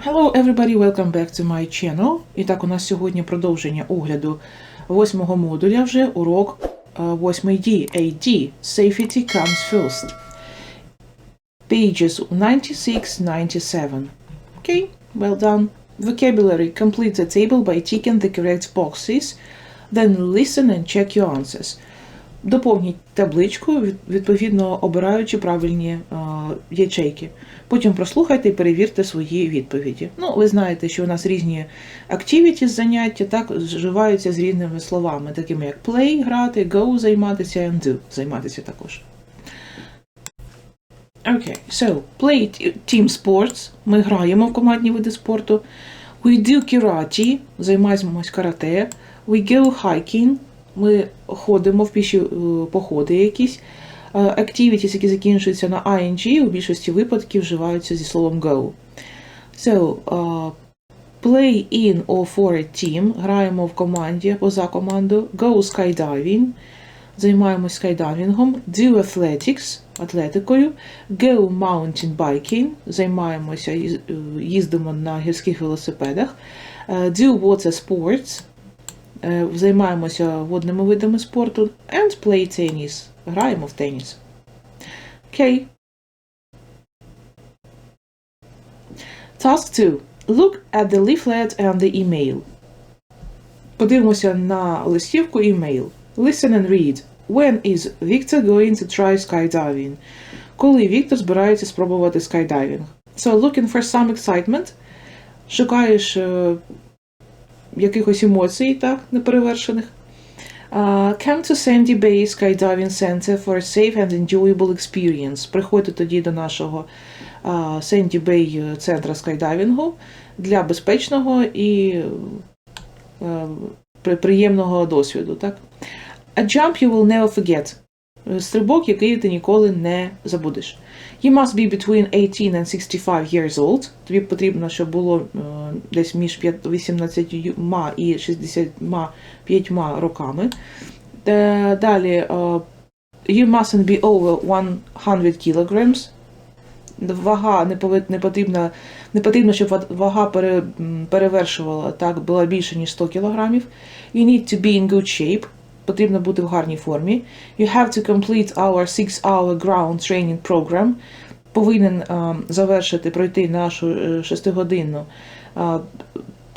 Hello everybody, welcome back to my channel. І так, у нас сьогодні продовження огляду восьмого модуля вже урок е, 8D, AD, Safety Comes First. Pages 96-97. Okay, well done. Vocabulary. Complete the table by ticking the correct boxes. Then listen and check your answers. Доповніть табличку, відповідно обираючи правильні е, ячейки. Потім прослухайте і перевірте свої відповіді. Ну, ви знаєте, що у нас різні activities, заняття, так, вживаються з різними словами, такими як play, грати, go, займатися, and do, займатися також. Окей, okay. so, play team sports. Ми граємо в командні види спорту. We do karate, займаємось карате. We go hiking, ми ходимо в піші е, походи якісь. Е, Activities, які закінчуються на ing, у більшості випадків вживаються зі словом go. So, е, play in or for a team, граємо в команді або за команду. Go skydiving, займаємось скайдайвінгом. Do athletics, атлетикою. Go mountain biking, займаємося, їз- їздимо на гірських велосипедах. Do water sports, Займаємося водними видами спорту. And play tennis. Граємо в теніс. Окей. Task 2. Look at the leaflet and the email. Подивимося на листівку і email. Listen and read. When is Victor going to try skydiving? Коли Віктор збирається спробувати скайдайвінг? So, looking for some excitement. Шукаєш е, якихось емоцій, так, неперевершених. Uh, come to Sandy Bay Skydiving Center for a safe and enjoyable experience. Приходьте тоді до нашого uh, Sandy Bay центра скайдайвінгу для безпечного і uh, приємного досвіду. Так? A jump you will never forget. Стрибок, який ти ніколи не забудеш. You must be between 18 and 65 years old. Тобі потрібно, щоб було е, десь між 18 і 65 роками. Е, Далі, е, you mustn't be over 100 kilograms. Вага не не потрібна, не потрібно, щоб вага пере, перевершувала так, була більше, ніж 100 кілограмів. You need to be in good shape. Потрібно бути в гарній формі. You have to complete our 6-hour ground training program. Повинен е, завершити, пройти нашу е, шестигодинну е,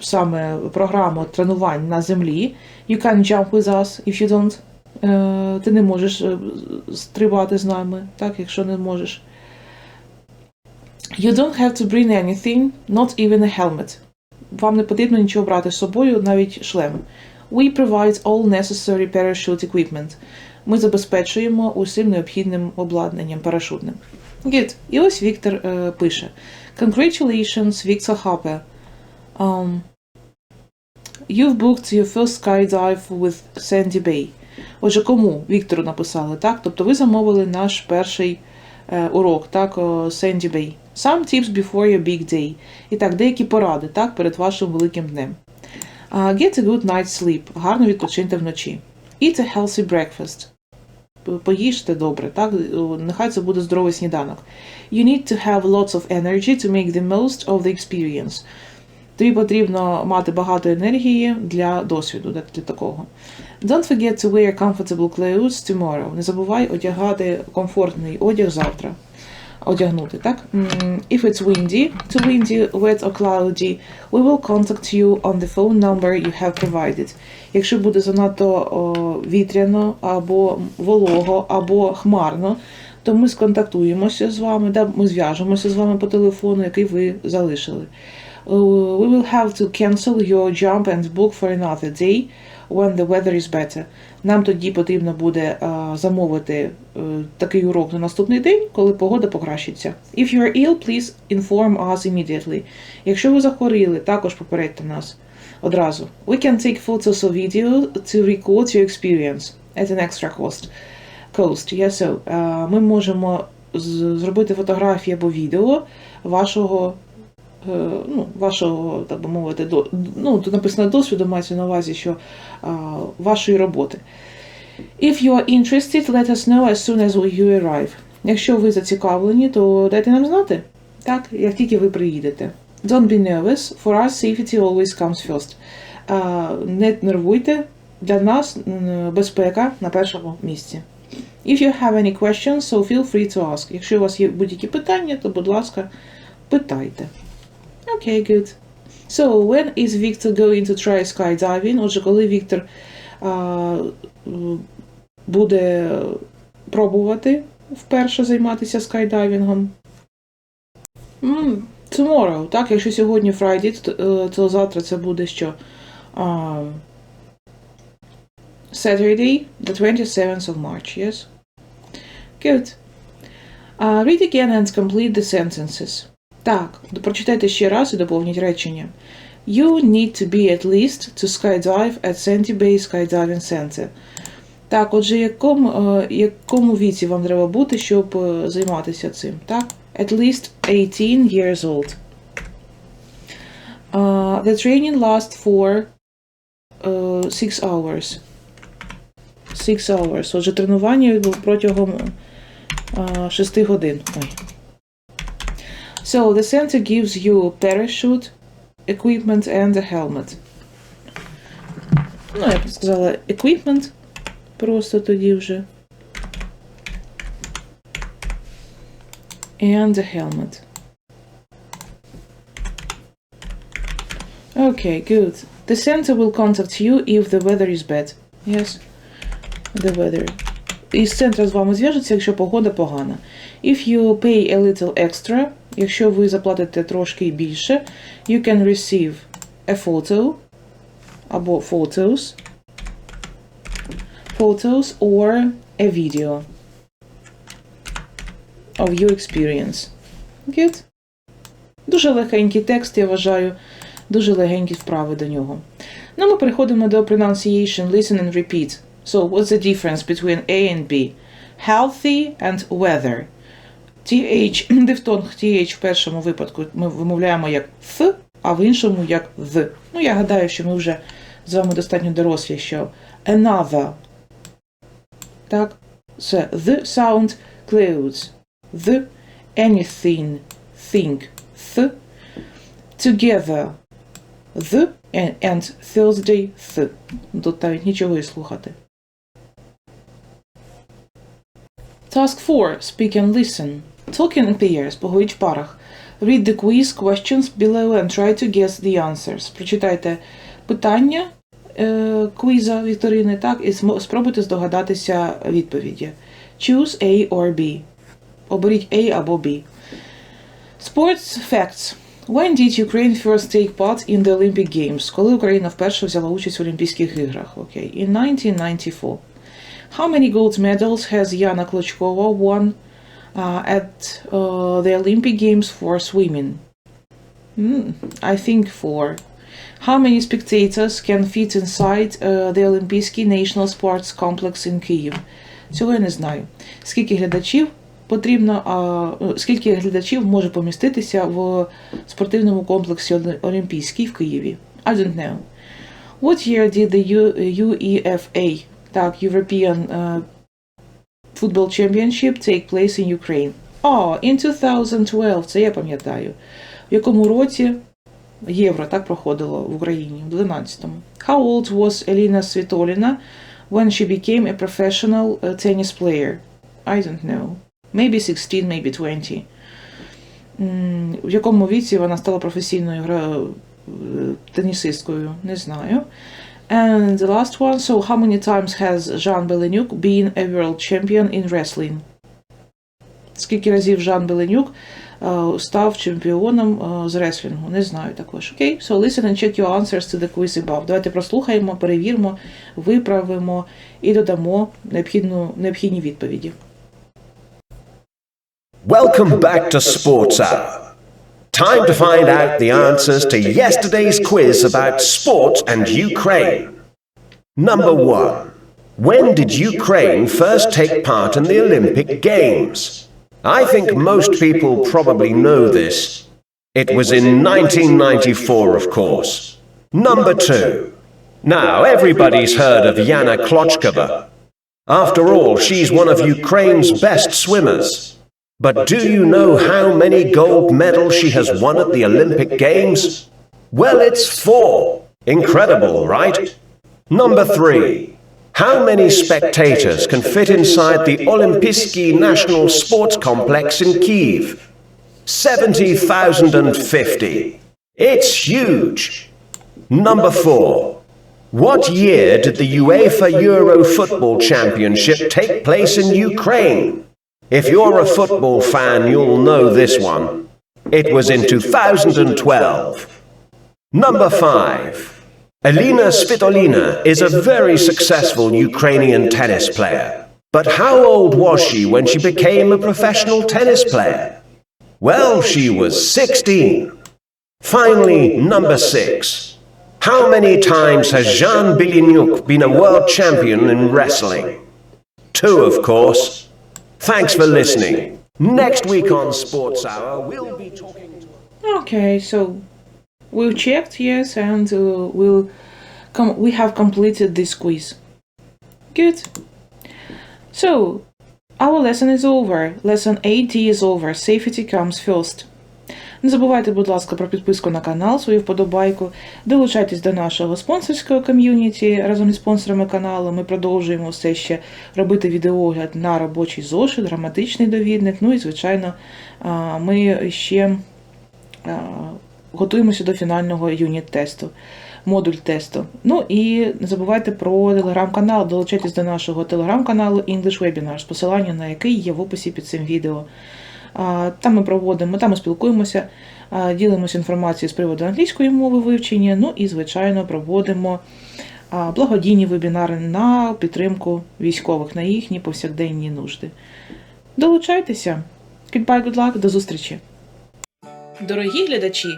саме програму тренувань на землі. You can jump with us if you don't. Ти не можеш стрибати з нами, так, якщо не можеш. You don't have to bring anything, not even a helmet. Вам не потрібно нічого брати з собою, навіть шлем. We provide all necessary parachute equipment. Ми забезпечуємо усім необхідним обладнанням парашутним. Good. І ось Віктор е, пише: Congratulations, Victor Harper. Um, you've booked your first skydive with Sandy Bay. Отже, кому Віктору написали, так? Тобто ви замовили наш перший е, урок, так, о, Sandy Bay. Some tips before your big day. І так, деякі поради, так, перед вашим великим днем. Get a good night's sleep. Гарно відпочиньте вночі. Eat a healthy breakfast. Поїжте добре, так? Нехай це буде здоровий сніданок. You need to have lots of energy to make the most of the experience. Тобі потрібно мати багато енергії для досвіду, для такого. Don't forget to wear comfortable clothes tomorrow. Не забувай одягати комфортний одяг завтра. Одягнути, так? If it's windy, too windy, wet or cloudy, we will contact you on the phone number you have provided. Якщо буде занадто о, вітряно, або волого, або хмарно, то ми сконтактуємося з вами, да, ми зв'яжемося з вами по телефону, який ви залишили. Uh, we will have to cancel your jump and book for another day when the weather is better. Нам тоді потрібно буде а, замовити е, такий урок на наступний день, коли погода покращиться. If you are ill, please inform us immediately. Якщо ви захворіли, також попередьте нас одразу. We can take photos or video to record your experience at an extra cost. Cost, yes, so, е, ми можемо зробити фотографії або відео вашого е, ну, вашого, так би мовити, до, ну, тут написано досвіду, мається на увазі, що а, вашої роботи. If you are interested, let us know as soon as you arrive. Якщо ви зацікавлені, то дайте нам знати, так, як тільки ви приїдете. Don't be nervous. For us, safety always comes first. А, не нервуйте. Для нас безпека на першому місці. If you have any questions, so feel free to ask. Якщо у вас є будь-які питання, то, будь ласка, питайте. Okay, good. So, when is Victor going to try skydiving? Отже, коли Віктор буде пробувати вперше займатися скайдайвінгом? Tomorrow, так? Якщо сьогодні Friday, то, е, завтра це буде що? Saturday, the 27th of March, yes? Good. Uh, read again and complete the sentences. Так, прочитайте ще раз і доповніть речення. You need to be at least to skydive at Sandy Bay Skydiving Center. Так, отже, якому, е, якому віці вам треба бути, щоб е, займатися цим? Так? At least 18 years old. Uh, the training lasts for uh, 6 hours. 6 hours. Отже, тренування протягом uh, 6 годин. Ой. So, the center gives you a parachute, equipment and a helmet. Ну, я б сказала equipment. Просто тоді вже. And a helmet. Okay, good. The center will contact you if the weather is bad. Yes. The weather. Із центра з вами зв'яжеться, якщо погода погана. If you pay a little extra, якщо ви заплатите трошки більше, you can receive a photo або photos, photos or a video of your experience. Good? Дуже легенький текст, я вважаю, дуже легенькі вправи до нього. Ну, ми переходимо до pronunciation, listen and repeat. So, what's the difference between A and B? Healthy and weather. TH, дифтонг TH в першому випадку ми вимовляємо як Th, а в іншому як the. Ну, я гадаю, що ми вже з вами достатньо дорослі, що another. Так, це the sound clouds. The anything, think, th. Together. The and, and Thursday th. Тут навіть нічого і слухати. Task 4. Speak and listen. Talk in pairs. Поговоріть в парах. Read the quiz questions below and try to guess the answers. Прочитайте питання е, квіза Вікторини, так, і спробуйте здогадатися відповіді. Choose A or B. Оберіть A або B. Sports facts. When did Ukraine first take part in the Olympic Games? Коли Україна вперше взяла участь в Олімпійських іграх? Окей. In 1994. How many gold medals has Yana Klochkova won uh, at uh, the Olympic Games for swimming? Hmm, I think four. How many spectators can fit inside uh, the Олімпійський National Sports Complex in Kyiv? Цього я не знаю. Скільки глядачів потрібно, а, е, скільки глядачів може поміститися в спортивному комплексі Олі- Олімпійський в Києві? I don't know. What year did the U- UEFA, так, European uh, Football Championship take place in Ukraine? Oh, in 2012, це я пам'ятаю. В якому році Євро так проходило в Україні, в 12-му. How old was Elina Svitolina when she became a professional uh, tennis player? I don't know. Maybe 16, maybe 20. М, В якому віці вона стала професійною е, тенісисткою? Не знаю. And the last one. So, how many times has Jean Belenyuk been a world champion in wrestling? Скільки разів Жан Беленюк е, став чемпіоном е, з реслінгу? Не знаю також. Окей, okay? so listen and check your answers to the quiz above. Давайте прослухаємо, перевіримо, виправимо і додамо необхідну, необхідні відповіді. Welcome back to Sports Hour. Time to find out the answers to yesterday's quiz about sport and Ukraine. Number one. When did Ukraine first take part in the Olympic Games? I think most people probably know this. It was in 1994, of course. Number two. Now, everybody's heard of Yana Klochkova. After all, she's one of Ukraine's best swimmers. But do you know how many gold medals she has won at the Olympic Games? Well, it's four. Incredible, right? Number three. How many spectators can fit inside the Olympijski National Sports Complex in Kiev? 70,050. It's huge. Number four. What year did the UEFA Euro Football Championship take place in Ukraine? If you're a football fan, you'll know this one. It was in 2012. Number five. Elena Svitolina is a very successful Ukrainian tennis player. But how old was she when she became a professional tennis player? Well, she was 16. Finally, number six. How many times has Jean Bilinyuk been a world champion in wrestling? Two, of course. Thanks for listening. Next week on Sports Hour, we'll be talking to. Okay, so we've checked, yes, and uh, we'll come. we have completed this quiz. Good. So, our lesson is over. Lesson 8 is over. Safety comes first. Не забувайте, будь ласка, про підписку на канал, свою вподобайку. Долучайтесь до нашого спонсорського ком'юніті. Разом із спонсорами каналу ми продовжуємо все ще робити відеогляд на робочий зошит, граматичний довідник. Ну і, звичайно, ми ще готуємося до фінального юніт-тесту, модуль тесту. Ну і не забувайте про телеграм-канал, долучайтесь до нашого телеграм-каналу English Webinars, посилання на який є в описі під цим відео. Там ми проводимо, там спілкуємося, ділимося інформацією з приводу англійської мови вивчення, ну і, звичайно, проводимо благодійні вебінари на підтримку військових, на їхні повсякденні нужди. Долучайтеся! Goodbye, good luck, до зустрічі! Дорогі глядачі!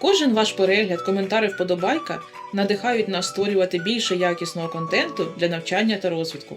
Кожен ваш перегляд, коментар і вподобайка надихають нас створювати більше якісного контенту для навчання та розвитку.